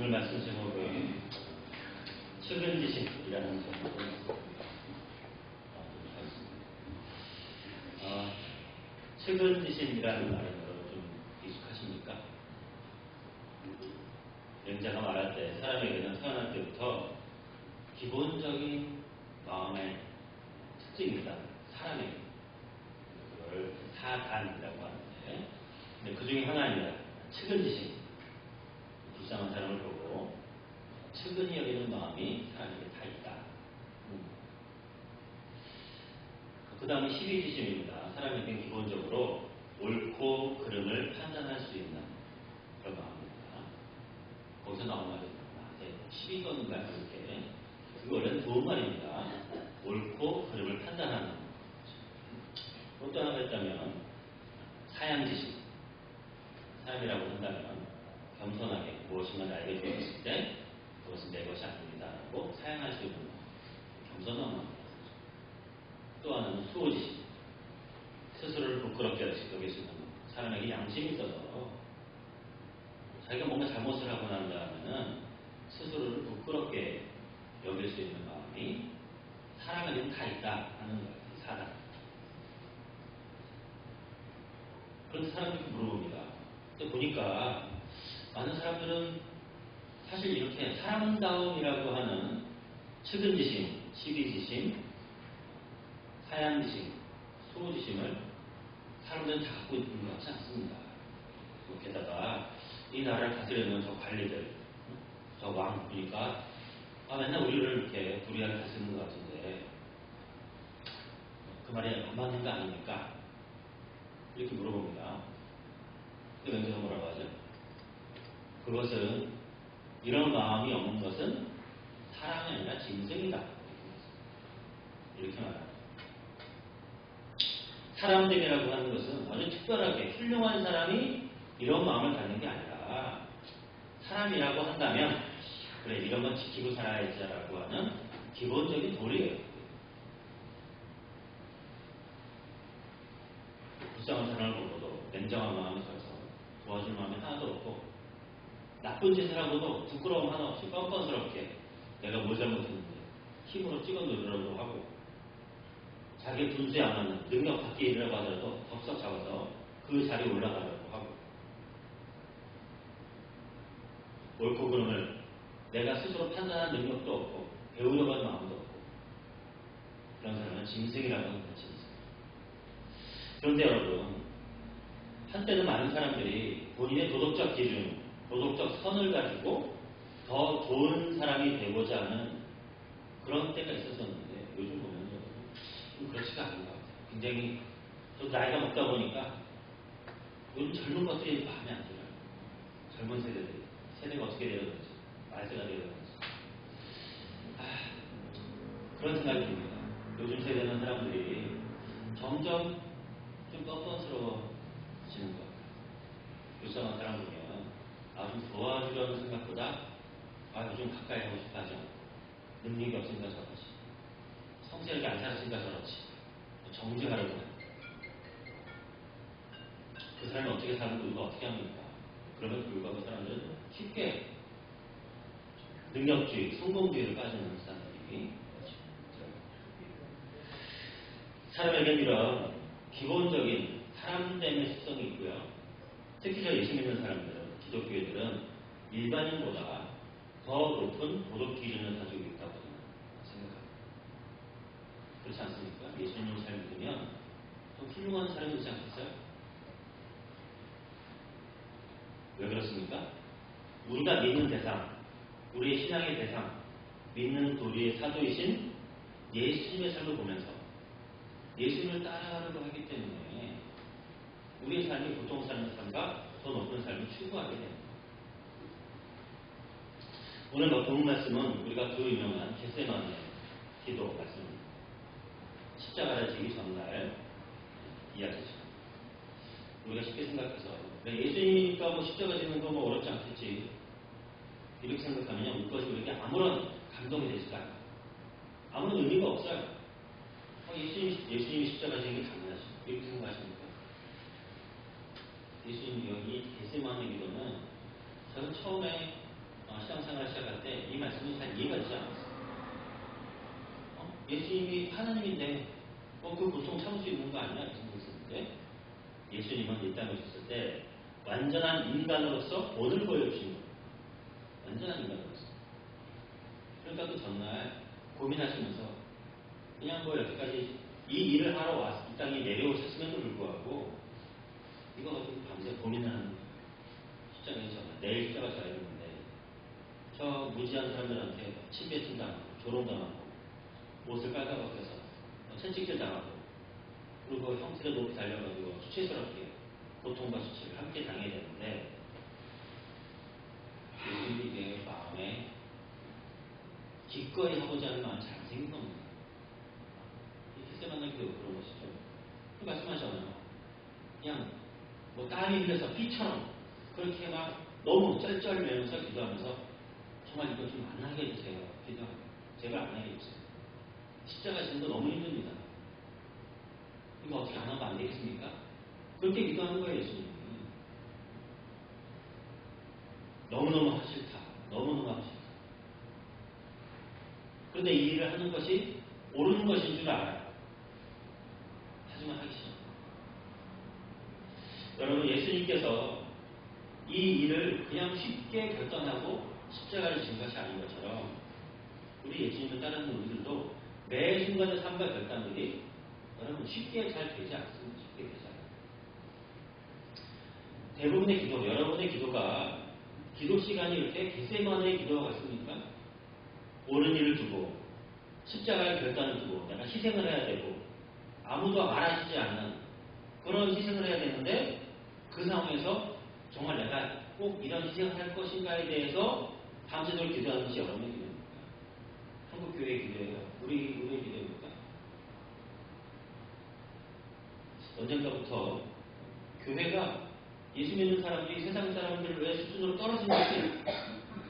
오늘 말씀 제목은 최근 지식이라는 제목으로 하겠습니다. 어, 최근 지식이라는 말은 좀 익숙하십니까? 영자가 말할 때 사람에게는 태어날 때부터 기본적인 마음의 특징이다. 사람에게. 그걸 사단이라고 하는데 그 중에 하나입니다. 최근 지식. 불쌍한 사람을 보고 측은히 여기는 마음이 사람에게 다 있다. 그 다음에 12지심입니다. 사람에게 기본적으로 옳고 그름을 판단할 수 있는 그런 마음입니다. 거기서 나온 말이 네, 12건인가요? 이렇게. 그게 원래는 좋은 말입니다. 옳고 그름을 판단하는 또 하나가 있다면 사양지심. 사람이라고 한다면 겸손하게 무엇인가 나에게 주어졌을 때 그것은 내 것이 아닙니다라고 사양할 수 있는 겸손한 마음. 또 하나는 수호지심. 스스로를 부끄럽게 여길 수 있는 사람에게 양심이 있어서 자기가 뭔가 잘못을 하고 난 다음에는 스스로를 부끄럽게 여길 수 있는 마음이 사람에게는 다 있다 하는 거예요. 사람. 그런데 사람들이 물어봅니다. 근데 보니까 많은 사람들은 사실 이렇게 사람다움이라고 하는 측은지심, 시비지심, 사양지심, 수호지심을 사람들은 다 갖고 있는 것 같지 않습니다. 게다가 이 나라를 다스리는 저 관리들, 저 왕 보니까 아, 맨날 우리를 이렇게 불리하게 다스리는 것 같은데 그 말이 안 맞는 거 아닙니까? 이렇게 물어봅니다. 그 왼쪽은 뭐라고 하죠? 그것은 이런 마음이 없는 것은 사랑이 아니라 짐승이다. 이렇게 말합니다. 사람됨이라고 하는 것은 아주 특별하게 훌륭한 사람이 이런 마음을 갖는 게 아니라 사람이라고 한다면 그래 이런 건 지키고 살아야지라고 하는 기본적인 도리예요. 불쌍한 사람을 보고도 냉정한 마음이 서서 도와줄 마음이 하나도 없고 나쁜 짓을 하고도 부끄러움 하나 없이 뻔뻔스럽게 내가 뭘 잘못했는데 힘으로 찍어 누르려고 하고 자기 분수에 안 맞는 능력 밖에 일이라고 하더라도 덥석 잡아서 그 자리에 올라가려고 하고 옳고 그름을 내가 스스로 판단할 능력도 없고 배우려고 하는 마음도 없고 그런 사람은 짐승이라고 거죠. 짐승. 그런데 여러분 한때는 많은 사람들이 본인의 도덕적 기준, 도덕적 선을 가지고 더 좋은 사람이 되고자 하는 그런 때가 있었었는데 요즘 보면 좀 그렇지가 않은 것 같아요. 굉장히 좀 나이가 먹다 보니까 요즘 젊은 것들이 마음에 안 들어요. 젊은 세대들이 세대가 어떻게 되지? 말세가 되지? 아, 그런 생각이 듭니다. 요즘 세대는 사람들이 점점 좀 뻔뻔스러워지는 것 같아요. 불쌍한 사람 보면 아, 좀 도와주려는 생각보다 아, 요즘 가까이 하고 하지 않고 능력이 없으니까 저렇지. 성실하게 안 살았으니까 저렇지. 정죄하려고 해. 그 사람이 어떻게 사는 우리가 어떻게 합니까? 그러면 불구하고 그 사람들은 쉽게 능력주의, 성공주의를 빠지는 사람들이 사람에게는 이런 기본적인 사람 됨의 습성이 있고요. 특히 저 예수 믿는 사람들은, 기독교인들은 일반인보다 더 높은 도덕 기준을 가지고 있다고 생각합니다. 그렇지 않습니까? 예수님을 잘 믿으면 더 훌륭한 사람이 되지 않겠어요? 왜 그렇습니까? 우리가 믿는 대상, 우리의 신앙의 대상, 믿는 우리의 사도이신 예수님의 삶을 보면서 예수님을 따라가려고 하기 때문에 우리의 삶이 보통 삶의 삶과 더 높은 삶을 추구하게 됩니다. 오늘 본 말씀은 우리가 그 유명한 겟세마네 기도 말씀입니다. 십자가를 지기 전날 이야기죠. 우리가 쉽게 생각해서 예수님이니까 뭐 십자가 지는 거 뭐 어렵지 않겠지 이렇게 생각하면 이것이 우리에게 아무런 감동이 되지가 않아요. 아무런 의미가 없어요. 어, 예수님, 예수님이 십자가 지는 게 당연하지. 이렇게 생각하십니까? 예수님 여기 개세만의 기도는 저는 처음에 어, 시험생활 시작할 때 이 말씀이 잘 이해가 되지 않았어요. 어? 예수님이 하나님인데 어, 그 보통 참을 수 있는 거 아니야? 이렇게 생각했었는데 예수님은 이 땅에 오셨을 때 완전한 인간으로서 오늘 보여주신 거예요. 완전한 인간으로서. 그러니까 그 전날 고민하시면서 그냥 뭐 여기까지 이 일을 하러 왔, 이 땅에 내려오셨음에도 불구하고 이거 가지고 밤새 고민을 하는 거예요. 십자가에 저 내일 십자가 져야 되는데 저 무지한 사람들한테 침뱉음 당하고 조롱당하고 옷을 깔아벗겨서 채찍질 당하고 그리고 형틀에 높이 달려가지고 수치스럽게 고통과 수치를 함께 당해야 되는데 예수님이 내 마음에 기꺼이 하고자 하는 마음이 잘 생긴 겁니다. 이 세만난 교육 그런 것이죠. 그 말씀하잖아요. 그냥 뭐 땀이 흘려서 피처럼 그렇게 막 너무 쩔쩔매면서 기도하면서 정말 이거 좀 안 하게 해주세요. 기도하고 제발 안 하게 해주세요. 십자가 거 너무 힘듭니다. 이거 어떻게 안 하면 안 되겠습니까? 그렇게 기도하는 거예요, 예수님이. 너무너무 하기 싫다. 너무너무 하기 싫다. 그런데 이 일을 하는 것이 옳은 것인 줄 알아요. 하지만 하기 싫어. 여러분, 예수님께서 이 일을 그냥 쉽게 결단하고 십자가를 진 것이 아닌 것처럼 우리 예수님을 따르는 우리들도 매 순간의 삶과 결단들이 여러분 쉽게 잘 되지 않습니다. 쉽게 되지 않아요. 대부분의 기도, 여러분의 기도가 기도 시간이 이렇게 겟세만의 기도가 같습니까? 옳은 일을 두고 십자가의 결단을 두고 내가 희생을 해야 되고 아무도 말하시지 않는 그런 희생을 해야 되는데 그 상황에서 정말 내가 꼭 이런 희생을 할 것인가에 대해서 밤새도록 기도하는 것이 여러분의 기도입니까? 한국 교회의 기도예요. 우리 우리의 기도입니까? 언젠가부터 교회가 예수 믿는 사람들이 세상 사람들 왜 수준으로 것이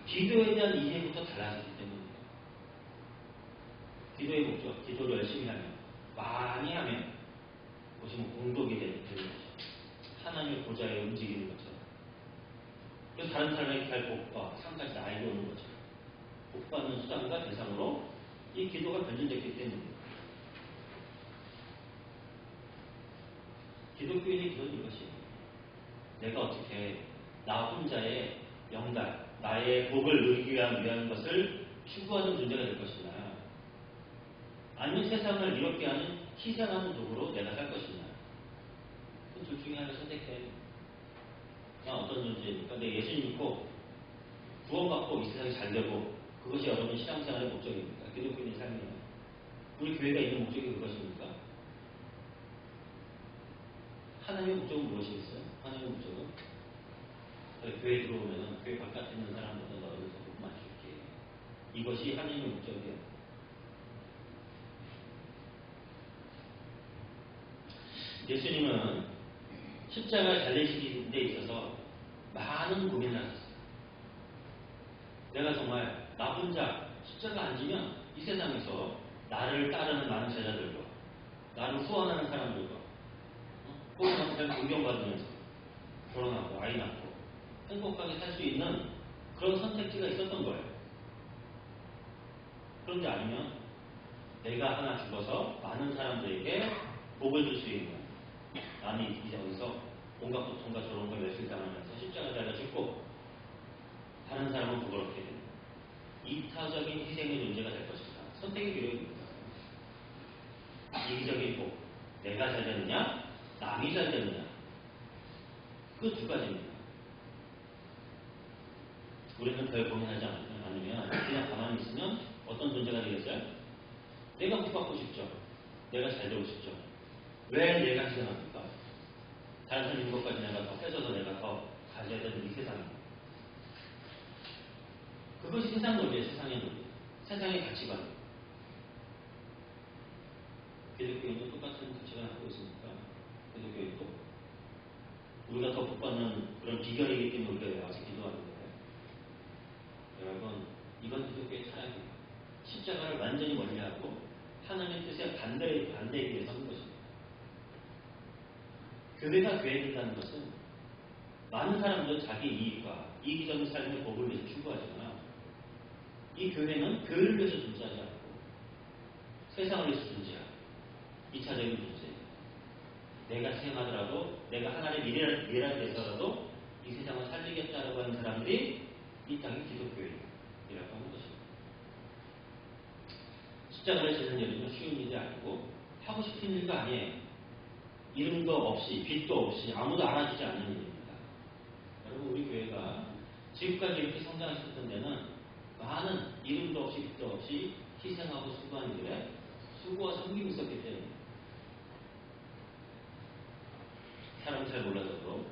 기도에 대한 이해부터 달라지기 때문입니다. 기도의 목적, 기도를 열심히 하면 많이 하면 보시면 공덕이 되는 거죠. 하나님의 보좌에 움직이는 것처럼. 그래서 다른 사람에게 갈 복과 상까지 나에게 오는 것처럼. 복받는 수단과 대상으로 이 기도가 변질됐기 때문입니다. 기독교인의 기도는 이것이에요. 내가 어떻게 나 혼자의 영달, 나의 복을 누리기 위한 것을 추구하는 존재가 될 것이냐. 아니면 세상을 이롭게 하는 희생하는 도구로 내가 살 것이냐. 그둘 중에 하나를 선택해. 나 어떤 존재입니까? 내 예수님 믿고 구원받고 이 세상이 잘 되고 그것이 여러분 신앙생활의 목적입니까? 기독교인의 삶이에요. 우리 교회가 있는 목적이 그것입니까? 하나님의 목적은 무엇이겠어요? 하나님의 목적은 교회 들어오면 교회 바깥에 있는 사람보다 너희를 더복 맞출게. 이것이 하나님의 목적이에요. 예수님은 십자가 달리시는 데 있어서 많은 고민을 하셨어요. 내가 정말 나 혼자 십자가 안 지면 이 세상에서 나를 따르는 많은 제자들과 나를 후원하는 사람들과 혹은 잘 존경받으면서 결혼하고 아이 낳고 행복하게 살 수 있는 그런 선택지가 있었던 거예요. 그런데 아니면 내가 하나 죽어서 많은 사람들에게 복을 줄 수 있는 남이 이제 어디서 온갖 고통과 저런 걸 외술당하면서 십자가 달려 죽고 다른 사람은 부끄럽게 되는 이타적인 희생의 존재가 될 것인가 선택의 기록입니다. 이기적인 복 내가 잘 되느냐 남이 잘 되느냐 그 두 가지입니다. 우리는 별 고민하지 않으면 그냥 가만히 있으면 어떤 존재가 되겠어요? 내가 복받고 싶죠. 내가 잘 되고 싶죠. 왜 내가 희생합니까? 다른 사람 있는 것까지 내가 더 뺏어서 내가 더 가져야 되는 이 세상입니다. 그것이 세상 논리예요, 세상의 논리. 세상의 가치관. 기독교인도 똑같은 가치관을 하고 있습니까? 기독교인도. 우리가 더 복받는 그런 비결이기 때문에 우리가 와서 기도하는 거예요. 여러분, 이건 기독교의 타락이에요. 십자가를 완전히 멀리하고 하나님의 뜻에 반대, 반대에 위해서. 교회가 교회된다는 것은 많은 사람들은 자기 이익과 이기적인 삶의 복을 위해서 추구하지만 이 교회는 교회를 위해서 존재하지 않고 세상을 위해서 존재하고 2차적인 존재. 내가 희생하더라도 내가 하나의 미래를, 위해서라도 이 세상을 살리겠다라고 하는 사람들이 이 땅의 기독교인이라고 하는 것입니다. 십자가를 지는 일은 쉬운 일이 아니고 하고 싶은 일도 아니에요. 이름도 없이 빛도 없이 아무도 알아주지 않는 일입니다. 여러분 우리 교회가 지금까지 이렇게 성장하셨던 데는 많은 이름도 없이 빛도 없이 희생하고 수고한 일에 수고와 섬김이 있었기 때문에 사람 잘 몰라서도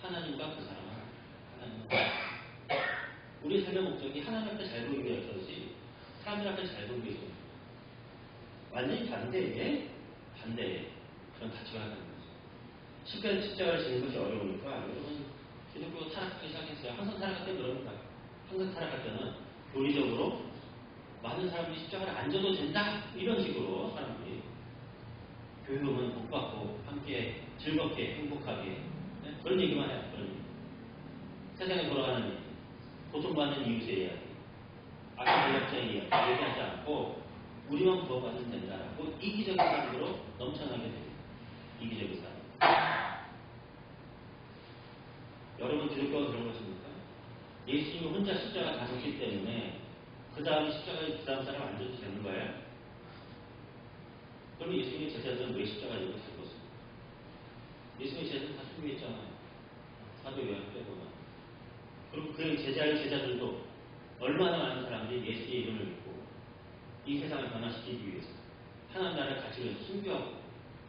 하나님과 그 사람을 하나님 우리 삶의 목적이 하나님 앞에 잘 보이기 위해서지 사람들 앞에 잘 보이기 위해서 완전히 반대의 반대의 그런 가치가 하는 거죠. 십자가 십자가를 지는 것이 어려우니까 여러분 기독교 타락하기 시작했어요. 항상 타락할 때 그럽니다. 항상 타락할 때는 교리적으로 많은 사람들이 십자가를 안 져도 된다 이런 식으로 사람들이 교육은 복 받고 함께 즐겁게 행복하게 네? 그런 얘기만 해요. 그런 얘기. 세상에 돌아가는 얘기. 고통받는 이웃의 이야기. 악한 권력자의 이야기. 얘기하지 않고 우리만 구원받으면 된다라고 이기적인 사람으로 넘쳐나게 됩니다. 이기적인 사람. 여러분 기독교가 그런 것입니까? 예수님이 혼자 십자가 가셨기 때문에 그 다음 십자가에 그 다음 사람 앉아도 되는 거예요? 그럼 예수님의 제자들은 왜 십자가 지고 죽었습니까? 예수님의 제자들 다 숨겨있잖아요. 사도 요한 빼고는. 그리고 그 제자의 제자들도 얼마나 많은 사람들이 예수의 이름을 믿고 이 세상을 변화시키기 위해서 하나님 가치를 위해서 순교하고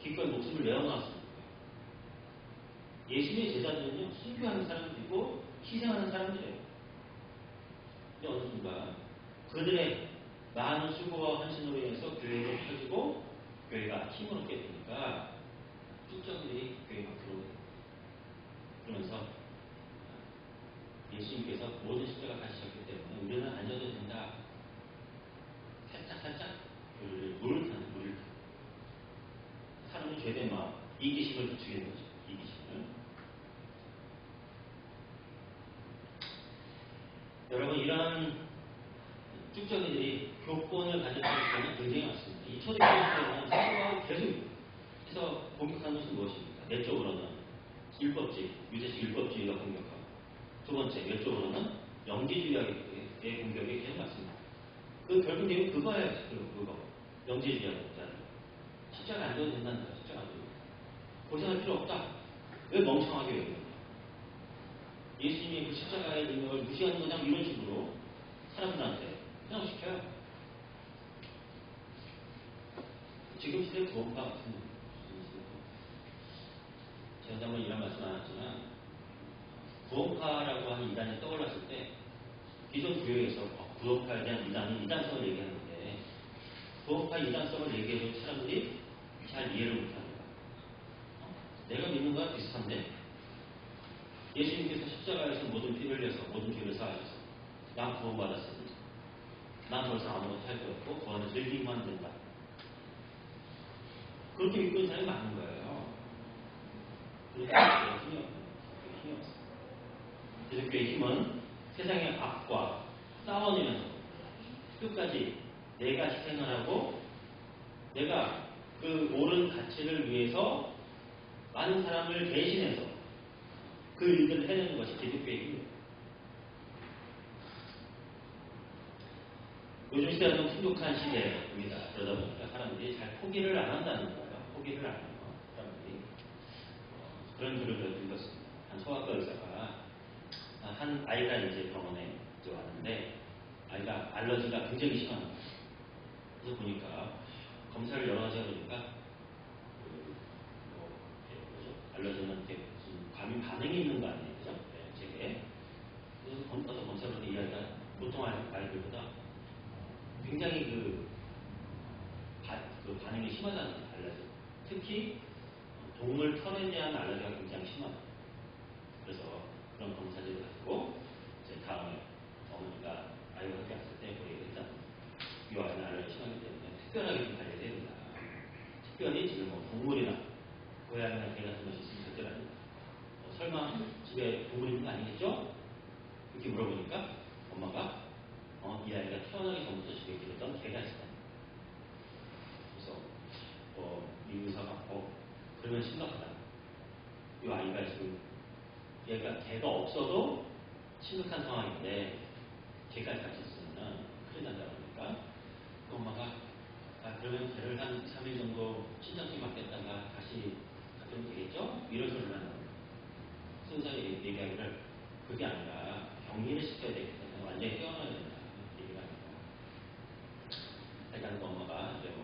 기꺼이 목숨을 내어놓았습니다. 예수님의 제자들은요, 순교하는 사람들이고 희생하는 사람들이에요. 근데 어느 순간 그들의 많은 수고와 헌신으로 인해서 교회가 펴지고 교회가 힘을 얻게 되니까 축적들이 교회 밖으로. 그러면서 예수님께서 모든 십자가 가시셨기 때문에 우리는 앉아도 된다. 살짝 살짝 교회를 타는 죄된 마음 이기심을 부추기는 거죠. 이기심을 여러분 이런 쭉정이들이 교권을 가졌을 때는 굉장히 많습니다. 이 초대교회에서는 사도가 계속 해서 공격하는 것은 무엇입니까? 내적으로는 율법주의, 유대식 율법주의가 공격하고 두 번째, 외적으로는 영지주의의 공격이 계속 맞습니다. 그 결국 내용 그거예요. 그거. 영지주의하는 자들. 십자가 안 져도 된다는 져도. 고생할 필요 없다. 왜 멍청하게 여기냐. 예수님이 그 십자가의 능력을 무시하는 거냐 이런 식으로 사람들한테 그냥 시켜요. 지금 시대 구원과 같은 제가 한번 이런 말씀 안 했지만 구원파라고 하는 이단이 떠올랐을 때 기존 교회에서 구원파에 대한 이단은 이단성을 얘기하는데 구원파 이단성을 얘기해도 사람들이 잘 이해를 못합니다. 어? 내가 믿는 거와 비슷한데 예수님께서 십자가에서 모든 피를 흘려서 모든 죄를 사하셔서 난 구원받았습니다. 난더 이상 아무것도 할 거 없고 구원을 즐기기만 된다. 그렇게 믿고 있는 사람이 많은 거예요. 없는 힘이 없어. 기독교의 힘은 세상의 악과 싸워내면서 끝까지 내가 희생을 하고 내가 그 옳은 가치를 위해서 많은 사람을 대신해서 그 일들을 해내는 것이 기독교의 힘입니다. 요즘 시대는 풍족한 시대입니다. 그러다 보니까 사람들이 잘 포기를 안 한다는 거예요. 포기를 안 해요. 사람들이. 어, 그런 글을 읽었습니다. 한 소아과 의사가 한 아이가 이제 병원에 이제 왔는데 아이가 알러지가 굉장히 심한 거예요. 그래서 보니까 검사를 여러 가지 해보니까 그, 뭐, 뭐죠? 알러지는 이렇게 무슨 과민 반응이 있는 거 아니에요? 그건 심각하다. 이 아이가 지금 얘가 걔가 없어도 심각한 상황인데 걔까지 같이 있으면 큰일 난다 보니까 그 엄마가 아, 그러면 걔를 한 3일 정도 친정집 맡겼다가 다시 가면 되겠죠? 이런 소리만 나옵니다. 순서의 얘기하기를 그게 아니라 격리를 시켜야 되겠다. 완전히 깨어나야 된다. 얘기를 아니다. 일단 그 엄마가 이제 뭐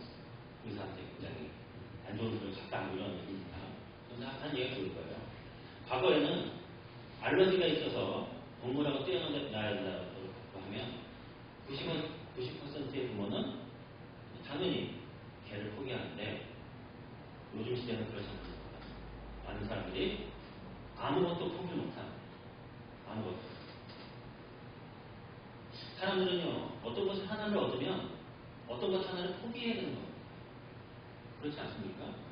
의사한테 굉장히 안 좋은 소리를 갖다 이런 한 얘기가 좋을 거예요. 과거에는 알러지가 있어서 동물하고 뛰어나야 된다고 하면 90, 90%의 부모는 당연히 개를 포기하는데 요즘 시대는 그렇지 않습니다. 많은 사람들이 아무것도 포기 못한 아무것도. 사람들은요, 어떤 것을 하나를 얻으면 어떤 것 하나를 포기해야 되는 겁니다. 그렇지 않습니까?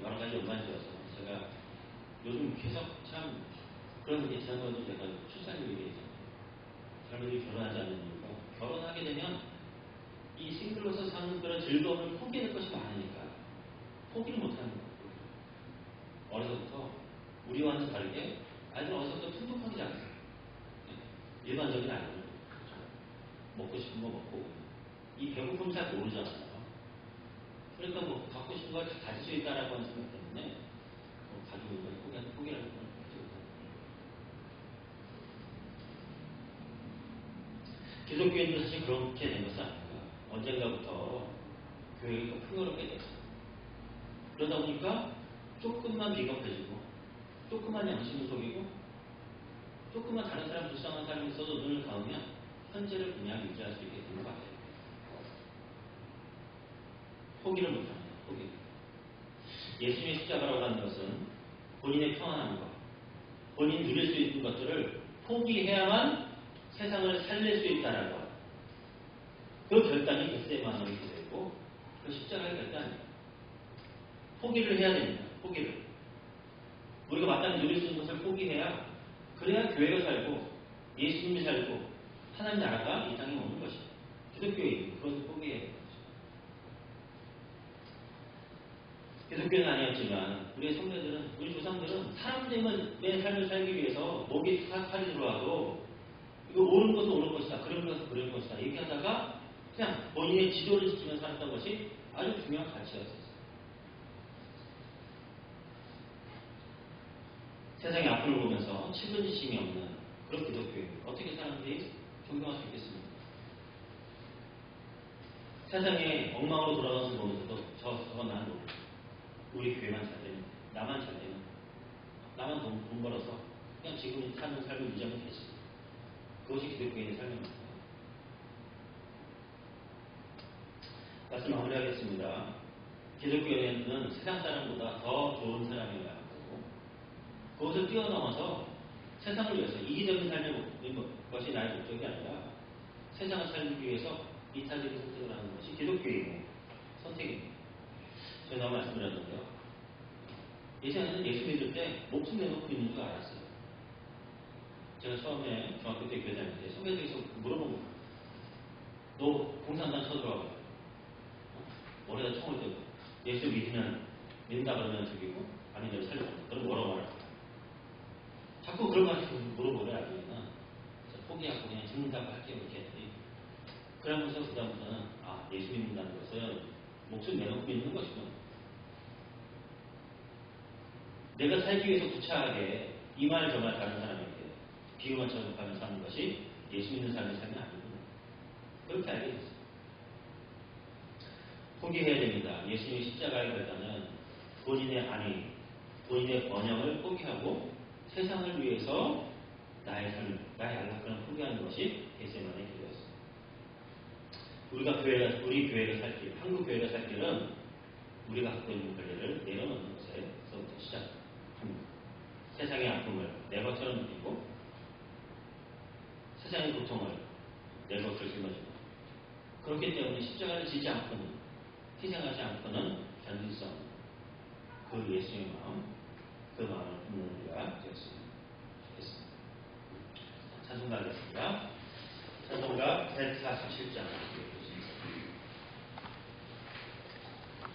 여러 가지 연관이 되어서 제가 요즘 계속 참 그런 게 지난번에도 제가 출산율 얘기했잖아요. 사람들이 결혼하지 않는 이유가 결혼하게 되면 이 싱글로서 사는 그런 즐거움을 포기할 것이 많으니까 포기를 못하는 거예요. 어려서부터 우리와는 다르게 아이들은 어려서부터 풍족하게 자랐어요. 네. 일반적인 아이들은 그렇죠. 먹고 싶은 거 먹고 이 배고픔 잘 모르잖아요. 그러니까 뭐 갖고 싶은 걸 다 가질 수 있다라고 하는 생각 때문에 뭐 가지고 있는 걸 포기하는 포기하는 건 기독교인도 사실 그렇게 된 것은 아닙니다. 언젠가부터 교회가 풍요롭게 됐어요. 그러다 보니까 조금만 비겁해지고 조금만 양심을 속이고 조금만 다른 사람 불쌍한 사람이 있어도 눈을 감으면 현재를 그냥 유지할 수 있게 되는 것 같아요. 포기를 못합니다. 포기. 예수님의 십자가라고 하는 것은 본인의 평안함과 본인이 누릴 수 있는 것들을 포기해야만 세상을 살릴 수 있다라고 하는 그 결단이 겟세마노이 기도였고 그 십자가의 결단이에요. 포기를 해야 됩니다. 포기를. 우리가 마땅히 누릴 수 있는 것을 포기해야 그래야 교회가 살고 예수님이 살고 하나님 나라가 이 땅에 오는 것이에요. 기독교인 그것을 포기해야 돼요. 기독교는 아니었지만 우리의 선배들은 우리 조상들은 사람들의 삶을 살기 위해서 목이 칼이 들어와도 이거 옳은 것은 옳은 것이다. 그런 것은 그런 것이다. 얘기하다가 그냥 본인의 지도를 지키며 살았던 것이 아주 중요한 가치였어요. 세상의 아픔을 보면서 책임지심이 없는 그런 기독교인 어떻게 사람들이 존경할 수 있겠습니까? 세상의 엉망으로 돌아가는 것을 보면서도 저, 저건 나는 모르 우리 교회만 잘 되면, 나만 잘 되면, 나만 돈, 돈 벌어서 그냥 지금 사는 삶을 유지하면 되지. 그것이 기독교인의 삶입니다. 말씀 마무리하겠습니다. 기독교인은 세상 사람보다 더 좋은 사람이어야 하고 그것을 뛰어넘어서 세상을 위해서 이기적인 삶의 것이 나의 목적이 아니라 세상을 살기 위해서 이타적인 선택을 하는 것이 기독교이고 선택입니다. 제가 말씀드렸는데요. 예전에는 예수 믿을 때 목숨 내놓고 있는 줄 알았어요. 제가 처음에 중학교 때 교회 다닐 때 선배들께서 물어본 거예요. 너 공산당 쳐들어가고 머리에다 총을 대고 예수 믿으면 믿는다 그러면 죽이고 아니면 살려준다. 그럼 뭐라고 말할까? 자꾸 그런 말 물어보래 아니면 포기하고 그냥 죽는다고 할게요 이렇게 했더니 그러면서 그 다음부터는 아 예수 믿는다는 것은 목숨 내놓고 믿는 것이군. 내가 살기 위해서 구차하게 이 말 저 말 다른 사람에게 비유만 저격하며 사는 것이 예수 믿는 삶의 삶이 아니구나. 그렇게 알게 됐어요. 포기해야 됩니다. 예수님의 십자가의 결단은 본인의 안위, 본인의 번영을 포기하고 세상을 위해서 나의 삶, 나의 안락함을 포기하는 것이 겟세만의 기도였습니다. 우리가 교회가, 우리 교회가 살 길, 한국 교회가 살 길은 우리가 갖고 있는 권리를 내려놓는 것에서부터 시작합니다. 세상의 아픔을 내 것처럼 느끼고 세상의 고통을 내 것을 짊어지고 그렇기 때문에 십자가를 지지 않고는 희생하지 않고는 견딜 수 없는 그 예수의 마음 그 마음을 품는 우리가 되었으면 좋겠습니다. 찬송가 하겠습니다. 찬송가 147장